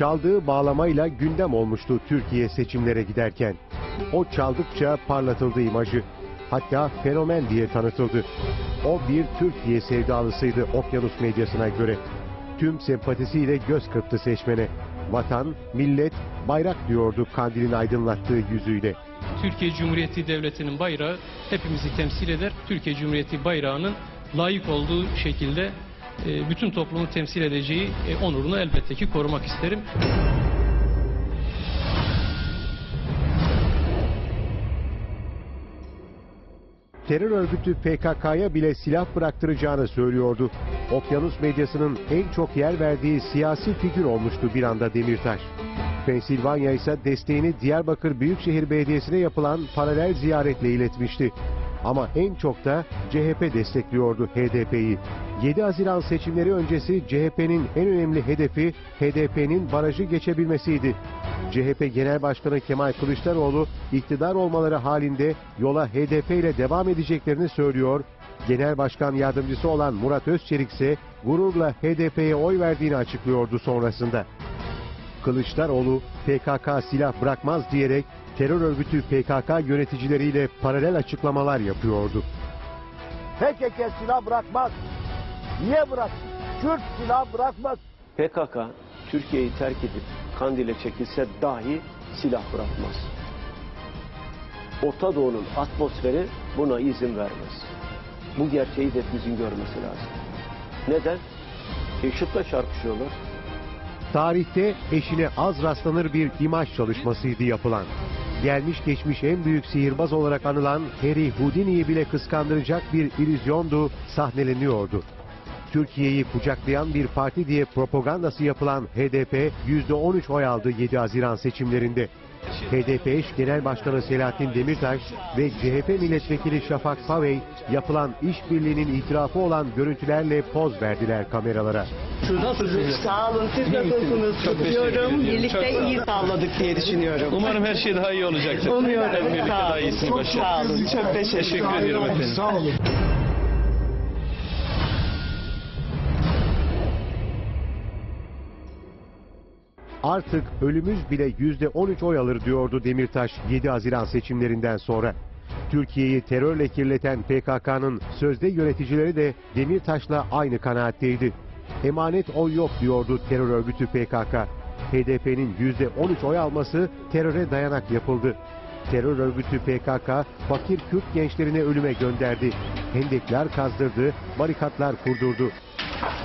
Çaldığı bağlamayla gündem olmuştu Türkiye seçimlere giderken. O çaldıkça parlatıldı imajı. Hatta fenomen diye tanıtıldı. O bir Türkiye sevdalısıydı okyanus medyasına göre. Tüm sempatisiyle göz kırptı seçmene. Vatan, millet, bayrak diyordu kandilin aydınlattığı yüzüyle. Türkiye Cumhuriyeti Devleti'nin bayrağı hepimizi temsil eder. Türkiye Cumhuriyeti bayrağının layık olduğu şekilde bütün toplumu temsil edeceği e, onurunu elbette ki korumak isterim. terör örgütü PKK'ya bile silah bıraktıracağını söylüyordu. Okyanus medyasının en çok yer verdiği siyasi figür olmuştu bir anda Demirtaş. Pensilvanya ise desteğini Diyarbakır Büyükşehir Belediyesi'ne yapılan paralel ziyaretle iletmişti. Ama en çok da CHP destekliyordu HDP'yi. 7 Haziran seçimleri öncesi CHP'nin en önemli hedefi HDP'nin barajı geçebilmesiydi. CHP Genel Başkanı Kemal Kılıçdaroğlu iktidar olmaları halinde yola HDP ile devam edeceklerini söylüyor. Genel Başkan Yardımcısı olan Murat Özçelik ise gururla HDP'ye oy verdiğini açıklıyordu sonrasında. Kılıçdaroğlu PKK silah bırakmaz diyerek terör örgütü PKK yöneticileriyle paralel açıklamalar yapıyordu. PKK silah bırakmaz. Niye bıraksın? Kürt silah bırakmaz. PKK Türkiye'yi terk edip Kandil'e çekilse dahi silah bırakmaz. Orta Doğu'nun atmosferi buna izin vermez. Bu gerçeği de hepimizin görmesi lazım. Neden? IŞİD'le çarpışıyorlar. Tarihte eşine az rastlanır bir imaj çalışmasıydı yapılan. Gelmiş geçmiş en büyük sihirbaz olarak anılan Harry Houdini'yi bile kıskandıracak bir illüzyondu, sahneleniyordu. Türkiye'yi kucaklayan bir parti diye propagandası yapılan HDP %13 oy aldı 7 Haziran seçimlerinde. HDP eş Genel Başkanı Selahattin Demirtaş ve CHP Milletvekili Şafak Pavey yapılan işbirliğinin itirafı olan görüntülerle poz verdiler kameralara. Nasılsınız? Sağ olun. Siz nasılsınız? Kutluyorum. Birlikte iyi sağladık diye düşünüyorum. Umarım her şey daha iyi olacaktır. Umuyorum. Birlikte Sağ daha olun. iyisini Çok başarırız. sağ olun. Çok teşekkür Teşekkür ediyorum efendim. Artık ölümüz bile %13 oy alır diyordu Demirtaş 7 Haziran seçimlerinden sonra. Türkiye'yi terörle kirleten PKK'nın sözde yöneticileri de Demirtaş'la aynı kanaatteydi. Emanet oy yok diyordu terör örgütü PKK. HDP'nin %13 oy alması teröre dayanak yapıldı. Terör örgütü PKK fakir Kürt gençlerini ölüme gönderdi. Hendekler kazdırdı, barikatlar kurdurdu. Hadi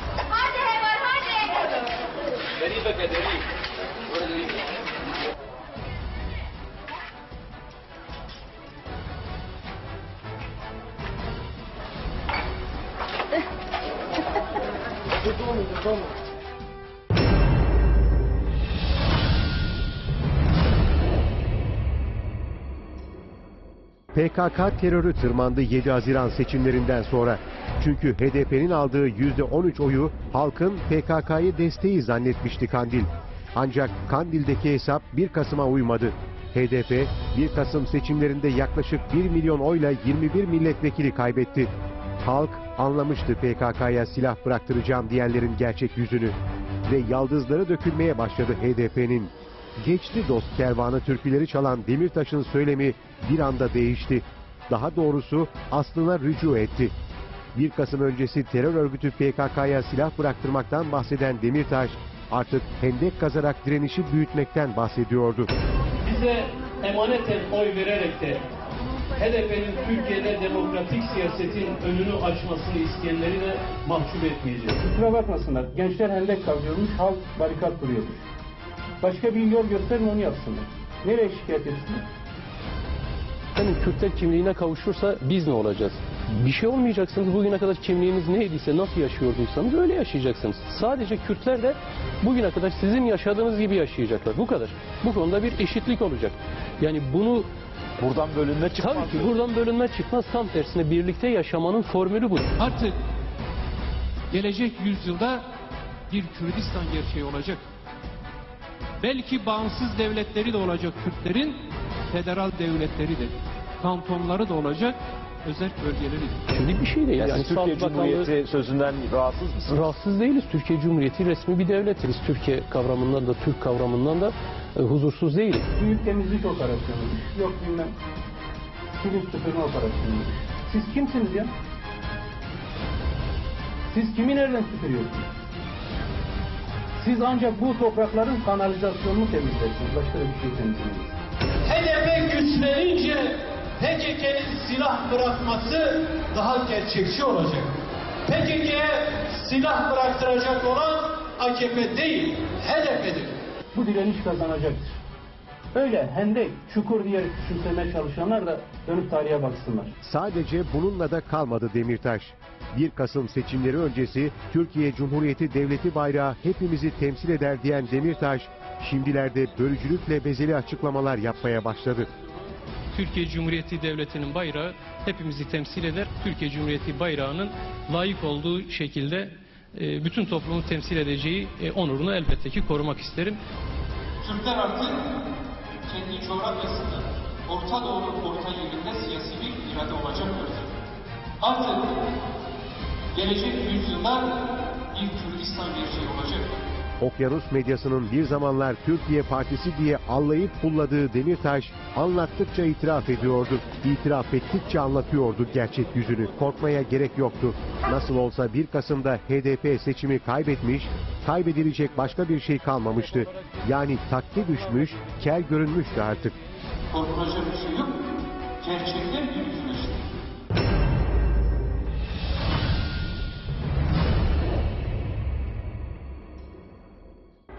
hemen hadi. PKK terörü tırmandı 7 Haziran seçimlerinden sonra. Çünkü HDP'nin aldığı %13 oyu halkın PKK'yı desteği zannetmişti Kandil. Ancak Kandil'deki hesap 1 Kasım'a uymadı. HDP 1 Kasım seçimlerinde yaklaşık 1 milyon oyla 21 milletvekili kaybetti. Halk anlamıştı PKK'ya silah bıraktıracağım diyenlerin gerçek yüzünü. Ve yaldızları dökülmeye başladı HDP'nin. Geçti dost kervanı türküleri çalan Demirtaş'ın söylemi bir anda değişti. Daha doğrusu aslına rücu etti. 1 Kasım öncesi terör örgütü PKK'ya silah bıraktırmaktan bahseden Demirtaş artık hendek kazarak direnişi büyütmekten bahsediyordu. Bize emaneten oy vererek de HDP'nin Türkiye'de demokratik siyasetin önünü açmasını isteyenleri de mahcup etmeyeceğiz. Kusura bakmasınlar. Gençler hendek kazıyormuş, halk barikat kuruyormuş. Başka bir yol gösterin onu yapsınlar. Nereye şikayet etsinler? Efendim Kürtler kimliğine kavuşursa biz ne olacağız? Bir şey olmayacaksınız. Bugüne kadar kimliğiniz neydiyse, nasıl yaşıyorduysanız öyle yaşayacaksınız. Sadece Kürtler de bugüne kadar sizin yaşadığınız gibi yaşayacaklar. Bu kadar. Bu konuda bir eşitlik olacak. Yani bunu Buradan bölünme çıkmaz. tabii ki buradan bölünme çıkmaz. Tam tersine birlikte yaşamanın formülü bu. Artık gelecek yüzyılda bir Kürdistan gerçeği olacak. Belki bağımsız devletleri de olacak Kürtlerin, federal devletleri de, kantonları da olacak. Özel bölgeleri. Şimdi bir şey değil. Yani, Yani Türkiye Bakanlığı- Cumhuriyeti sözünden rahatsız mısınız? Rahatsız değiliz. Türkiye Cumhuriyeti resmi bir devletiz. Türkiye kavramından da Türk kavramından da e, huzursuz değiliz. Büyük temizlik operasyonuymuş. Yok bilmem. Pirinç süpürme operasyonuymuş. Siz kimsiniz ya? Siz kimi nereden süpürüyorsunuz? Siz ancak bu toprakların kanalizasyonunu temizlersiniz. Başka bir şey temizlemeyiz. HDP güçlenince PKK'nin silah bırakması daha gerçekçi olacak. PKK'ye silah bıraktıracak olan AKP değil, HDP'dir. Bu direniş kazanacaktır. Öyle hendek, çukur diye küçümsemeye çalışanlar da dönüp tarihe baksınlar. Sadece bununla da kalmadı Demirtaş. 1 Kasım seçimleri öncesi Türkiye Cumhuriyeti Devleti bayrağı hepimizi temsil eder diyen Demirtaş, şimdilerde bölücülükle bezeli açıklamalar yapmaya başladı. Türkiye Cumhuriyeti Devleti'nin bayrağı hepimizi temsil eder. Türkiye Cumhuriyeti bayrağının layık olduğu şekilde e, bütün toplumu temsil edeceği e, onurunu elbette ki korumak isterim. Türkler artık kendi coğrafyasında Orta Doğu orta yerinde siyasi bir irade olacak görecek. Artık gelecek yüzyılda bir Kürdistan gerçeği olacak. Okyanus medyasının bir zamanlar Türkiye Partisi diye allayıp pulladığı Demirtaş anlattıkça itiraf ediyordu. İtiraf ettikçe anlatıyordu gerçek yüzünü. Korkmaya gerek yoktu. Nasıl olsa 1 Kasım'da HDP seçimi kaybetmiş, kaybedilecek başka bir şey kalmamıştı. Yani takti düşmüş, kel görünmüştü artık. Korkulacak bir şey yok. Gerçekler bir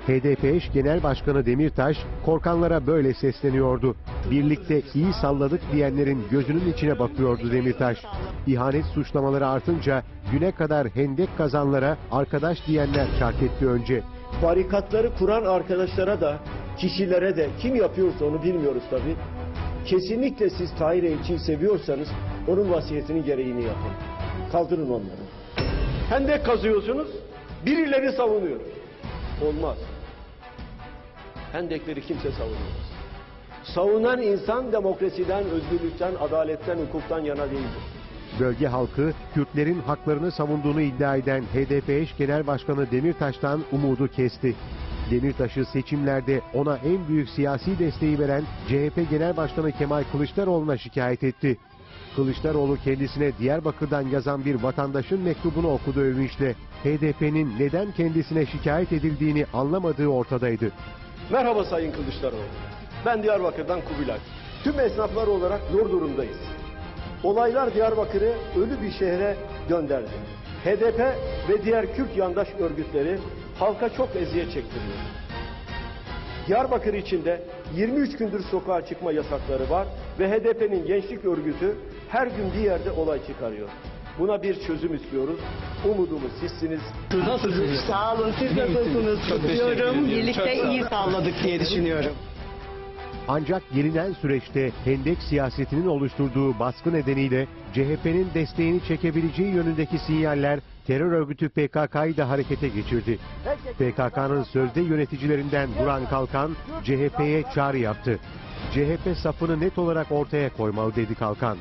HDP eş Genel Başkanı Demirtaş korkanlara böyle sesleniyordu. Birlikte iyi salladık diyenlerin gözünün içine bakıyordu Demirtaş. İhanet suçlamaları artınca güne kadar hendek kazanlara arkadaş diyenler şark etti önce. barikatları kuran arkadaşlara da kişilere de kim yapıyorsa onu bilmiyoruz tabi. Kesinlikle siz Tahir Elçi'yi seviyorsanız onun vasiyetinin gereğini yapın. Kaldırın onları. Hendek kazıyorsunuz, birileri savunuyor. Olmaz. Hendekleri kimse savunamaz. Savunan insan demokrasiden, özgürlükten, adaletten, hukuktan yana değildir. Bölge halkı Kürtlerin haklarını savunduğunu iddia eden HDP eş Genel Başkanı Demirtaş'tan umudu kesti. Demirtaş'ı seçimlerde ona en büyük siyasi desteği veren CHP Genel Başkanı Kemal Kılıçdaroğlu'na şikayet etti. Kılıçdaroğlu kendisine Diyarbakır'dan yazan bir vatandaşın mektubunu okudu övünçle. HDP'nin neden kendisine şikayet edildiğini anlamadığı ortadaydı. Merhaba Sayın Kılıçdaroğlu. Ben Diyarbakır'dan Kubilay. Tüm esnaflar olarak zor durumdayız. Olaylar Diyarbakır'ı ölü bir şehre gönderdi. HDP ve diğer Kürt yandaş örgütleri halka çok eziyet çektiriyor. Diyarbakır içinde 23 gündür sokağa çıkma yasakları var ve HDP'nin gençlik örgütü her gün bir yerde olay çıkarıyor. Buna bir çözüm istiyoruz. Umudumuz sizsiniz. Nasılsınız? Sağ olun siz nasılsınız? Ediyorum. Birlikte iyi salladık diye düşünüyorum. Ancak gelinen süreçte hendek siyasetinin oluşturduğu baskı nedeniyle CHP'nin desteğini çekebileceği yönündeki sinyaller terör örgütü PKK'yı da harekete geçirdi. PKK'nın sözde yöneticilerinden Duran Kalkan CHP'ye çağrı yaptı. CHP safını net olarak ortaya koymalı dedi Kalkan.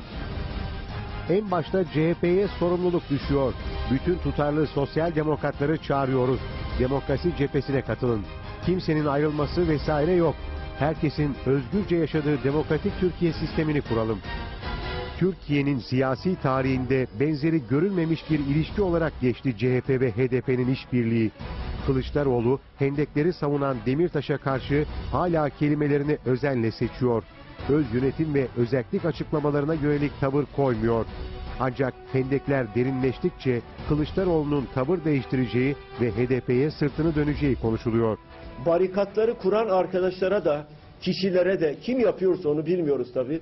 En başta CHP'ye sorumluluk düşüyor. Bütün tutarlı sosyal demokratları çağırıyoruz. Demokrasi cephesine katılın. Kimsenin ayrılması vesaire yok. Herkesin özgürce yaşadığı demokratik Türkiye sistemini kuralım. Türkiye'nin siyasi tarihinde benzeri görülmemiş bir ilişki olarak geçti CHP ve HDP'nin işbirliği. Kılıçdaroğlu hendekleri savunan Demirtaş'a karşı hala kelimelerini özenle seçiyor. Öz yönetim ve özellik açıklamalarına yönelik tavır koymuyor. Ancak hendekler derinleştikçe Kılıçdaroğlu'nun tavır değiştireceği ve HDP'ye sırtını döneceği konuşuluyor. Barikatları kuran arkadaşlara da kişilere de kim yapıyorsa onu bilmiyoruz tabii.